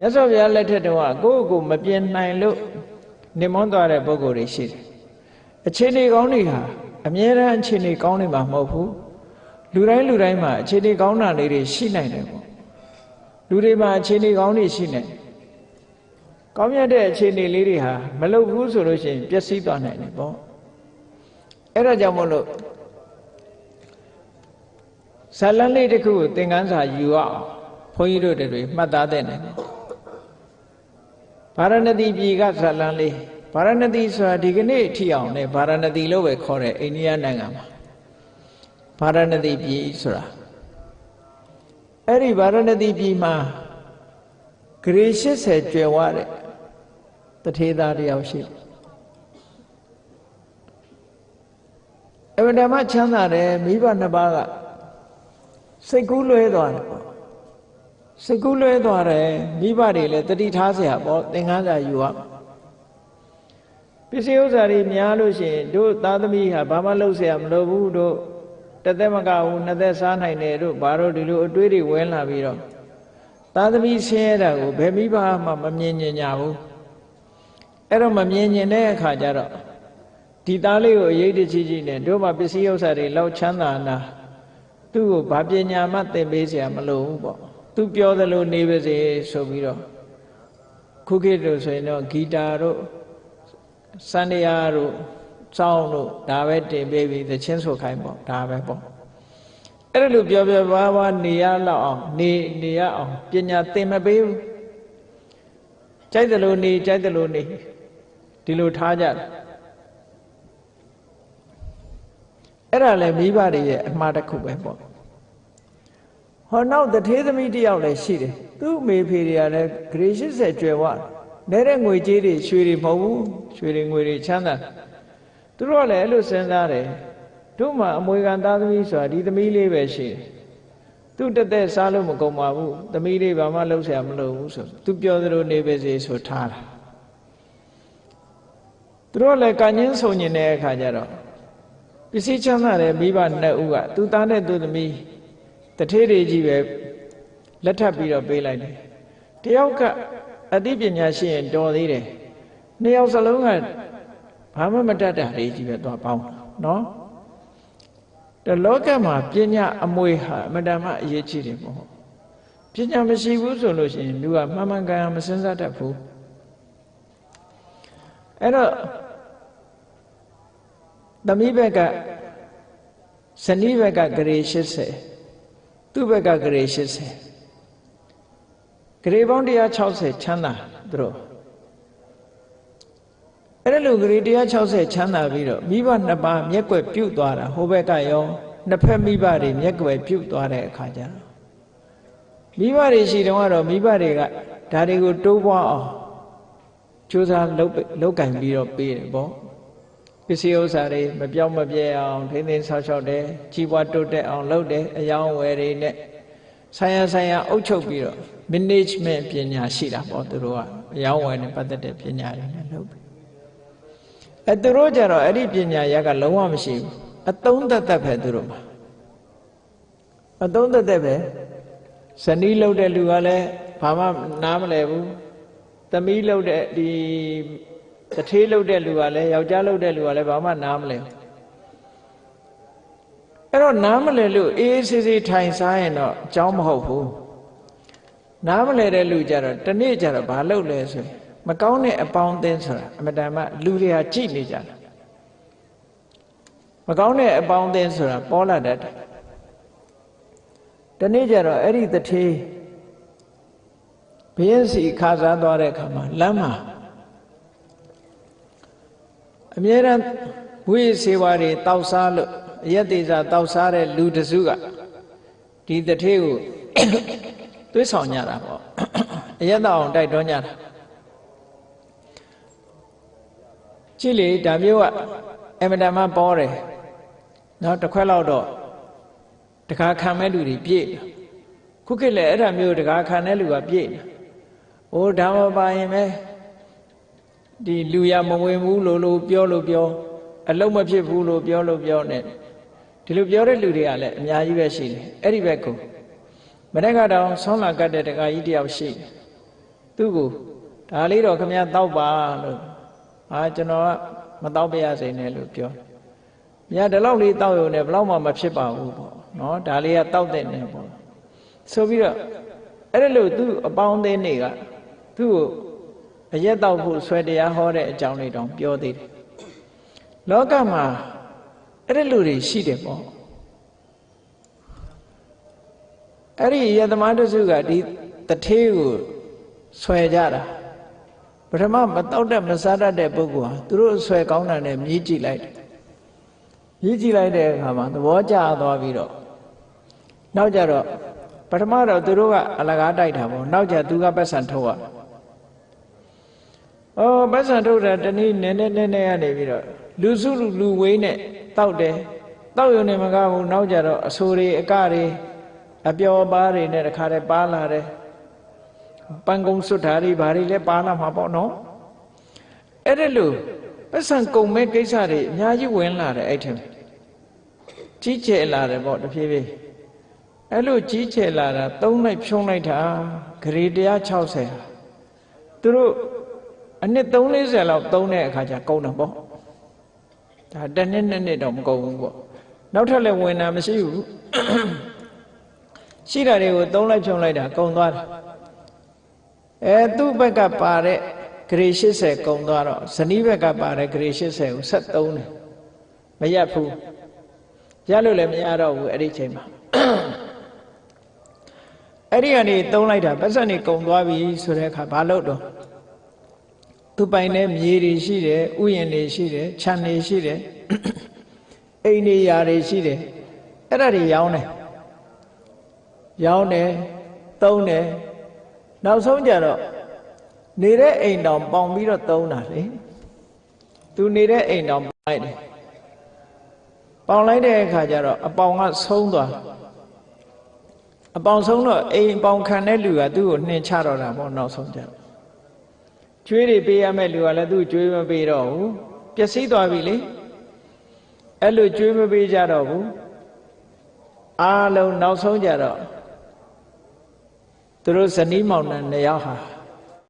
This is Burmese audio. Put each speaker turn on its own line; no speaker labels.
မြတ်စွာဘုရားလက်ထက်တုန်းကကိုယ့်ကိုယ်မပြင်နိုင်လို့နေမွန်းသွားတဲ့ပုဂ္ဂိုလ်တွေရှိတယ်အခြေအနေကောင်းတွေဟာအမြဲတမ်းအခြေအနေကောင်းနေမှာမဟုတ်ဘူးလူတိုင်းလူတိုင်းမှာအခြေအနေကောင်းတာလေးတွေရှိနိုင်တယ်ပေါ့လူတွေမှာအခြေအနေကောင်းတွေရှိနေကောင်းမြတ်တဲ့အခြေအနေလေးတွေဟာမလုပ်ဘူးဆိုလို့ရှိရင်ပျက်စီးသွားနိုင်တယ်ပေါ့အဲ့ဒါကြောင့်မို့လို့ဇာလန်းလေးတစ်ခုကိုသင်ခန်းစာယူအောင်ဘုန်းကြီးတို့တွေမှတ်သားတဲ့နေတယ် ဗာရဏသီပြည်ကဇာလန်းလေးဗာရဏသီဆိုတာဒီကနေ့အထိအောင်ねဗာရဏသီလို့ပဲခေါ်တယ်အိန္ဒိယနိုင်ငံမှာဗာရဏသီပြည်ဆိုတာအဲ့ဒီဗာရဏသီပြည်မှာဂရေ80ကျွယ်ဝတဲ့တထေသားတယောက်ရှိတယ်အမှန်တမ်းချမ်းသာတယ်မိဘနှစ်ပါးကစိတ်ကူးလွဲသွားတယ်ပေါ့ စိတ်ကူးလွဲသွားတယ်မိဘတွေလည်းတတိထားเสียပေါ့သင်္ကန်းစာယူရပစ္စည်းဥစ္စာတွေများလို့ရှိရင်တို့သားသမီးဟာဘာမှလုပ်เสียမလိုဘူးတို့တသက်မကဘူးနှစ်သက်စားနိုင်တယ်တို့ဘာလို့ဒီလိုအတွေးတွေဝင်လာပြီးတော့သားသမီးဆင်းရဲတာကိုဘယ်မိဘမှမမြင်ညင်ညာဘူးအဲ့တော့မမြင်ညင်တဲ့အခါကျတော့ဒီသားလေးကိုအရေးတကြီးကြီးနဲ့တို့မှပစ္စည်းဥစ္စာတွေလောက်ချမ်းသာနာသူ့ကိုဘာပညာမှသင်ပေးเสียမလိုဘူးပေါ့ သူပြောသလိုနေပါစေဆိုပြီးတော့ခုခေတ်တို့ဆိုရင်တော့ဂီတာတို့စန္ဒယာတို့စောင်းတို့ဒါပဲတင်ပေးပြီးသချင်းဆိုခိုင်းပေါ့ဒါပဲပေါ့အဲ့ဒါလိုပြောပြောပါပါနေရလောက်အောင်နေနေရအောင်ပညာသင်မပေးဘူးကြိုက်တယ်လို့နေကြိုက်တယ်လို့နေဒီလိုထားကြတယ်အဲ့ဒါလည်းမိဘတွေရဲ့အမှားတစ်ခုပဲပေါ့ ဟောနောက်တထေးသမီးတယောက်လည်းရှိတယ်သူ့မေဖေတွေကလည်းဂရေ80ကျွယ်ဝနေတဲ့ငွေကြေးတွေရွှေတွေမဟုတ်ဘူးရွှေတွေငွေတွေချမ်းသာသူတို့ကလည်းအဲ့လိုစဉ်းစားတယ်တို့မှအမွေခံသားသမီးဆိုတာဒီသမီးလေးပဲရှိတယ်သူတသက်စားလို့မကုန်ပါဘူးသမီးလေးဘာမှလုပ်เสียမလိုဘူးဆိုသူပြောသလိုနေပါစေဆိုထားတာသူတို့လည်းကံချင်းဆုံညင်တဲ့အခါကျတော့ပစ္စည်းချမ်းသာတဲ့မိဘနှစ်ဦးကသူသားနဲ့သူသမီး တထေးတွေကြီးပဲလက်ထပ်ပြီးတော့ပေးလိုက်တယ်တယောက်ကအသိပညာရှိရင်တော်သေးတယ်နှစ်ယောက်စလုံးကဘာမှမတတ်တာလေးကြီးပဲသွားပေါင်းနော်တလောကမှာပညာအမွေဟာအမတန်မှအရေးကြီးတယ်ပေါ့ပညာမရှိဘူးဆိုလို့ရှိရင်လူကမှန်မှန်ကန်ကန်မစဉ်းစားတတ်ဘူးအဲ့တော့သမီးဘက်ကဇနီးဘက်ကဂရေ80 သူ့ဘက်ကဂရေ80ဂရေပေါင်း160ချမ်းသာသူတို့အဲ့ဒါလိုဂရေ160ချမ်းသာပြီးတော့မိဘနှစ်ပါးမျက်ွယ်ပြုတ်သွားတာဟိုဘက်ကရောနှစ်ဖက်မိဘတွေမျက်ွယ်ပြုတ်သွားတဲ့အခါကျတော့မိဘတွေရှိတော့ကတော့မိဘတွေကဒါတွေကိုတိုးပွားအောင်ကြိုးစားလုပ်လုပ်ကင်ပြီးတော့ပေးတယ်ပေါ့ ပစ္စည်းဥစ္စာတွေမပြောင်းမပြဲအောင်ထိမ့်သိမ်းဆောက်ရှောက်တယ်ကြီးပွားတိုးတက်အောင်လုပ်တယ်အယောင်းဝယ်တွေနဲ့ဆိုင်ရာဆိုင်ရာအုပ်ချုပ်ပြီးတော့ management ပညာရှိတာပေါ့သူတို့ကအယောင်းဝယ်နဲ့ပတ်သက်တဲ့ပညာတွေနဲ့လုပ်ပြီးအဲသူတို့ကြတော့အဲ့ဒီပညာရကလုံးဝမရှိဘူးအသုံးသက်သက်ပဲသူတို့မှာအသုံးသက်သက်ပဲဇနီးလုပ်တဲ့လူကလည်းဘာမှနားမလဲဘူးသမီးလုပ်တဲ့ဒီ တထေးလုပ်တဲ့လူကလည်းယောက်ျားလုပ်တဲ့လူကလည်းဘာမှနားမလဲအဲ့တော့နားမလဲလို့အေးအေးဆေးဆေးထိုင်စားရင်တော့အကြောင်းမဟုတ်ဘူးနားမလဲတဲ့လူကြတော့တနေ့ကျတော့ဘာလုပ်လဲဆိုရင်မကောင်းတဲ့အပေါင်းအသင်းဆိုတာအမတန်မှလူတွေဟာကြိနေကြတာမကောင်းတဲ့အပေါင်းအသင်းဆိုတာပေါ်လာတတ်တယ်တနေ့ကျတော့အဲ့ဒီတထေးဘုရင်စီခါစားသွားတဲ့အခါမှာလမ်းမှာ အမြဲတမ်းဝိစေဝါတွေတောက်စားလို့အယက်သေးစားတောက်စားတဲ့လူတစုကဒီတထေးကိုသွေးဆောင်ကြတာပေါ့အယက်တောင်တိုက်တွန်းကြတာကြည့်လေဒါမျိုးကအမတန်မှပေါ်တယ်နော်တစ်ခွက်လောက်တော့တခါခံမဲ့လူတွေပြည့်ခုခေတ်လည်းအဲ့ဒါမျိုးတခါခံတဲ့လူကပြည့်နေ။အိုးဒါမပါရင်ပဲ ဒီလူရမဝင်ဘူးလို့လို့ပြောလို့ပြောအလုံးမဖြစ်ဘူးလို့ပြောလို့ပြောနေဒီလိုပြောတဲ့လူတွေကလည်းအများကြီးပဲရှိတယ်အဲ့ဒီဘက်ကိုမနေ့ကတော့ဆောင်းလာကတ်တဲ့တခါကြီးတယောက်ရှိတယ်သူသူ့ကိုဒါလေးတော့ခမရတောက်ပါလို့အာကျွန်တော်ကမတောက်ပြရစေနဲ့လို့ပြောမြတ်ဒီလောက်လေးတောက်ရုံနဲ့ဘလောက်မှမဖြစ်ပါဘူးပေါ့နော်ဒါလေးကတောက်တဲ့နေပေါ့ဆိုပြီးတော့အဲ့ဒါလို့သူ့အပေါင်းအသင်းတွေကသူ့ကို အရက်တောက်ဖို့ဆွဲတရားဟောတဲ့အကြောင်းလေးတောင်ပြောသေးတယ်လောကမှာအဲ့ဒါလူတွေရှိတယ်ပေါ့အဲ့ဒီယသမာတစုကဒီတထေးကိုဆွဲကြတာပထမမတောက်တဲ့မစားတတ်တဲ့ပုဂ္ဂိုလ်ဟာသူတို့ဆွဲကောင်းတာနဲ့မြည်ကြည့်လိုက်တယ်မြည်ကြည့်လိုက်တဲ့အခါမှာသဘောကျသွားပြီးတော့နောက်ကြတော့ပထမတော့သူတို့ကအလကားတိုက်တာပေါ့နောက်ကြသူကပတ်စံထုတ်ရ ဩပတ်စံထုတ်တာတနည်းနည်းနည်းနည်းနည်းကနေပြီးတော့လူစုလူလူဝေးနဲ့တောက်တယ်တောက်ရုံနဲ့မကဘူးနောက်ကြတော့အဆိုတွေအကတွေအပျော်ပါးတွေနဲ့တခါတည်းပါလာတယ်ပန်းကုံစွတ်ဓာရီဘာတွေလဲပါလာမှာပေါ့နော်အဲ့ဒါလို့ပတ်စံကုံမဲ့ကိစ္စတွေအများကြီးဝင်လာတယ်အဲ့ထက်ကြီးကျယ်လာတယ်ပေါ့တဖြည်းဖြည်းအဲ့လိုကြီးကျယ်လာတာသုံးလိုက်ဖြုံးလိုက်တာဂရေ160ဟာသူတို့ အနှစ်340လောက်သုံးတဲ့အခါကျကုန်တာပေါ့ဒါတစ်နှစ်နှစ်နှစ်တော့မကုန်ဘူးပေါ့နောက်ထပ်လည်းဝင်တာမရှိဘူးရှိတာတွေကိုသုံးလိုက်ဖြုံးလိုက်တာကုန်သွားတယ်အဲသူ့ဘက်ကပါတဲ့ဂရေ80ကုန်သွားတော့ဇနီးဘက်ကပါတဲ့ဂရေ80ကိုဆက်သုံးတယ်မရက်ဘူးရလို့လည်းမရတော့ဘူးအဲ့ဒီချိန်မှာအဲ့ဒီကနေသုံးလိုက်တာပတ်စံနေကုန်သွားပြီဆိုတဲ့အခါဘာလို့တော့ သူပိုင်တဲ့မြေတွေရှိတယ်ဥယျာဉ်တွေရှိတယ်ခြံတွေရှိတယ်အိမ်တွေယာတွေရှိတယ်အဲ့ဒါတွေရောင်းတယ်ရောင်းတယ်သုံးတယ်နောက်ဆုံးကြတော့နေတဲ့အိမ်တောင်ပေါင်ပြီးတော့သုံးတာလေသူနေတဲ့အိမ်တောင်ပေါင်လိုက်တယ်ပေါင်လိုက်တဲ့အခါကျတော့အပေါင်ကဆုံးသွားအပေါင်ဆုံးတော့အိမ်ပေါင်ခံတဲ့လူကသူ့ကိုနှင်ချတော့တာပေါ့နောက်ဆုံးကြတော့ ကျွေးတွေပေးရမဲ့လူကလည်းသူ့ကျွေးမပေးတော့ဘူးပျက်စီးသွားပြီလေအဲ့လိုကျွေးမပေးကြတော့ဘူးအားလုံးနောက်ဆုံးကြတော့သူတို့ဇနီးမောင်နှံနှစ်ယောက်ဟာ